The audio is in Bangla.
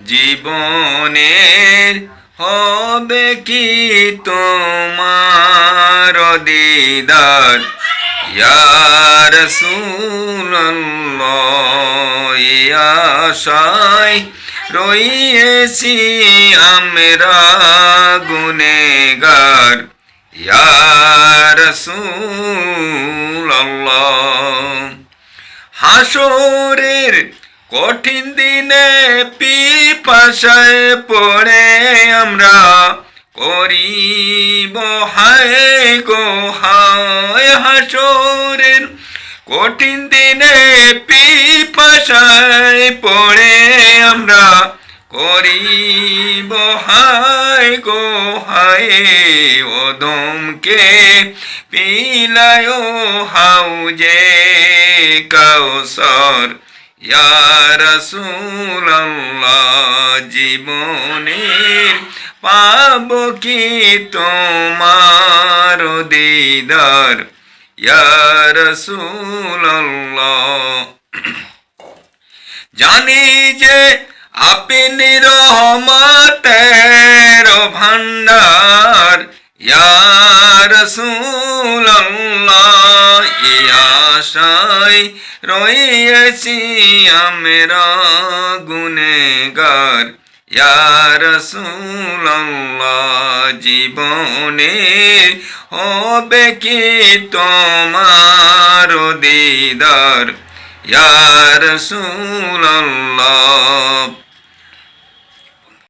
জীবনের হবে কি তোমার দিদার? ইয়ার আশায় রইয়েছি আমরা গুনেগার ইয়ার হাসরের কঠিন দিনে পিপাসায় পড়ে আমরা করিব, হায় গো, হায় হাসরের কঠিন দিনে পিপাসায় পড়ে আমরা করিব, হায় গো, হায় ওদমকে পিলায় হাউজে কাউসর ইয়ার জীবনের পাব কি তোমার দিদার? ইয়ার জানি যে আপনি রহমতের ভান্ডার ইয়ার সুল্লাহ আশায় রয়েছি আমরা গুনেগার সুল্লাহ জীবনে হবে কি তোমার দিদার? ইয়ার সুল্লাহ